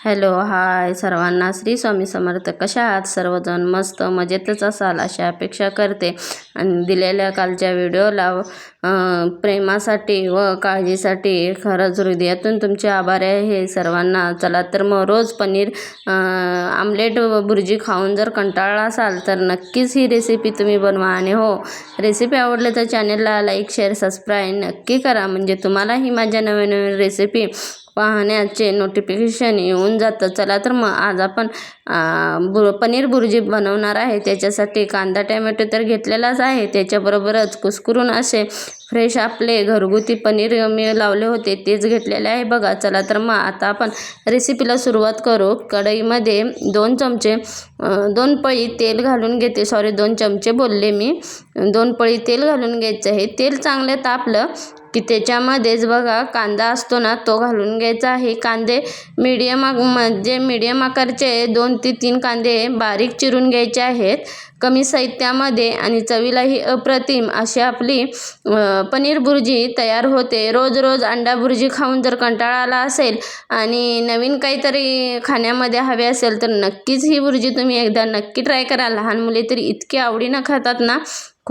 Hello hi. सर्वांना श्री स्वामी समर्थ. कशा आहात? सर्वजण मस्त मजेतच असाल अशी अपेक्षा करते. आणि दिलेल्या कालच्या व्हिडिओला प्रेमासाठी व काळजीसाठी खरंच हृदयातून तुमचे आभार आहे. सर्वांना चला तर मग रोज पनीर आमलेट व भुर्जी खाऊन जर कंटाळला असाल तर नक्कीच ही रेसिपी तुम्ही बनवा. आणि हो रेसिपी आवडली तर चॅनलला लाईक शेअर सबस्क्राईब नक्की करा. म्हणजे तुम्हालाही माझ्या नवीन नवीन रेसिपी पाहण्याचे नोटिफिकेशन येऊन जातं. चला तर मग आज आपण बु पनीर बुर्जी बनवणार आहे. त्याच्यासाठी कांदा टॅमॅटो तर घेतलेलाच आहे. त्याच्याबरोबरच कुसकुरून असे फ्रेश आपले घरगुती पनीर मी लावले होते. तेच घेतलेले आहे बघा. चला तर मग आता आपण रेसिपीला सुरुवात करू. कढईमध्ये दोन चमचे दोन पळी तेल घालून घेते. सॉरी दोन चमचे बोलले मी. दोन पळी तेल घालून घ्यायचं आहे. तेल चांगलं तापलं की त्याच्यामध्येच बघा कांदा असतो ना तो घालून घ्यायचा आहे. कांदे मीडियम म्हणजे मीडियम आकारचे दोन ते तीन कांदे बारीक चिरून घ्यायचे आहेत. कमी साहित्यामध्ये आणि चवीलाही अप्रतिम अशी आपली पनीर बुर्जी तयार होते. रोज रोज अंडा भुर्जी खाऊन जर कंटाळा आला असेल आणि नवीन काहीतरी खाण्यामध्ये हवे असेल तर नक्कीच ही बुर्जी तुम्ही एकदा नक्की ट्राय करा. लहान मुले तरी इतकी आवडीनं खातात ना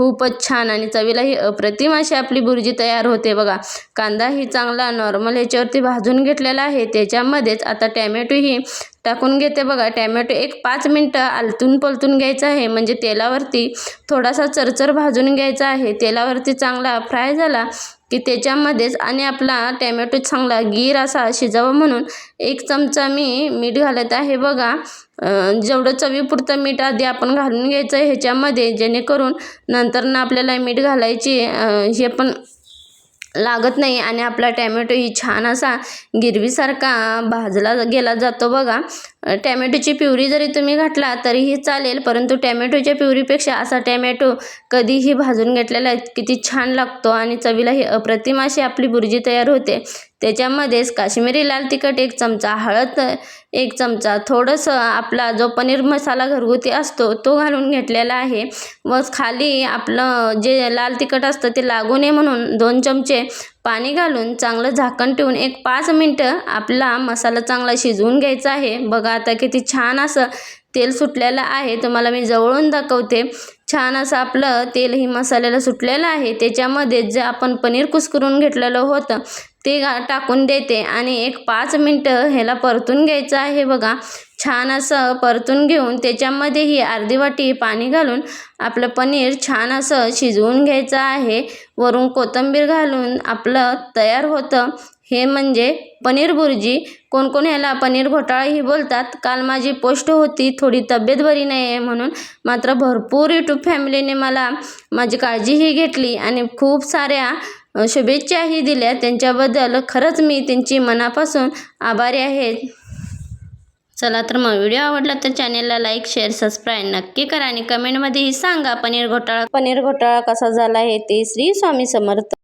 खूपच छान आणि चवीलाही अप्रतिम अशी आपली भुर्जी तयार होते बघा. कांदाही चांगला नॉर्मल ह्याच्यावरती भाजून घेतलेला आहे. त्याच्यामध्येच आता टॅमॅटोही टाकून घेते बघा. टॅमॅटो एक पाच मिनटं आलतून पलतून घ्यायचं आहे. म्हणजे तेलावरती थोडासा चरचर भाजून घ्यायचा आहे. तेलावरती चांगला फ्राय झाला की त्याच्यामध्येच आणि आपला टॅमॅटो चांगला गीर असा शिजावा म्हणून एक चमचा मी मीठ घालत आहे बघा. जेवढं चवीपुरतं मीठ आधी आपण घालून घ्यायचं आहे ह्याच्यामध्ये जेणेकरून नंतर ना आपल्याला मीठ घालायची हे पण लागत नाही आणि आपला टॅमॅटो ही छान असा गिरवीसारखा भाजला गेला जातो बघा. टॅमॅटोची प्युरी जरी तुम्ही घातला तरीही चालेल परंतु टॅमॅटोच्या प्युरीपेक्षा असा टॅमॅटो कधीही भाजून घेतलेला किती छान लागतो आणि चवीलाही अप्रतिम अशी आपली बुर्जी तयार होते. त्याच्यामध्येच काश्मीरी लाल तिखट एक चमचा हळद एक चमचा थोडंसं आपला जो पनीर मसाला घरगुती असतो तो घालून घेतलेला आहे. व खाली आपलं जे लाल तिखट असतं ते लागू नये म्हणून दोन चमचे पाणी घालून चांगलं झाकण ठेवून एक पाच मिनटं आपला मसाला चांगला शिजवून घ्यायचा आहे. बघा आता किती छान असं तेल सुटलेलं आहे. तुम्हाला मी जवळून दाखवते. छान असं आपलं तेल ही मसाल्याला सुटलेलं आहे. त्याच्यामध्ये जे आपण पनीर कुस्करून घेतलेलं होतं ती घा टाकून देते. आणि एक पाच मिनटं ह्याला परतून घ्यायचं आहे बघा. छान असं परतून घेऊन त्याच्यामध्येही अर्धी वाटी पाणी घालून आपलं पनीर छान असं शिजवून घ्यायचं आहे. वरून कोथिंबीर घालून आपलं तयार होतं. हे म्हणजे पनीर बुर्जी कोण कोण ह्याला पनीर घोटाळाही बोलतात. काल माझी पोस्ट होती. थोडी तब्येत बरी नाही आहे म्हणून मात्र भरपूर यूट्यूब फॅमिलीने मला माझी काळजीही घेतली आणि खूप साऱ्या शुभेच्छाही दिल्या. त्यांच्याबद्दल खरंच मी त्यांची मनापासून आभारी आहे. चला तर मग व्हिडिओ आवडला तर चॅनेलला लाईक शेअर सबस्क्राईब नक्की करा आणि कमेंटमध्येही सांगा. पनीर घोटाळा पनीर घोटाळा कसा झाला आहे ते श्री स्वामी समर्थ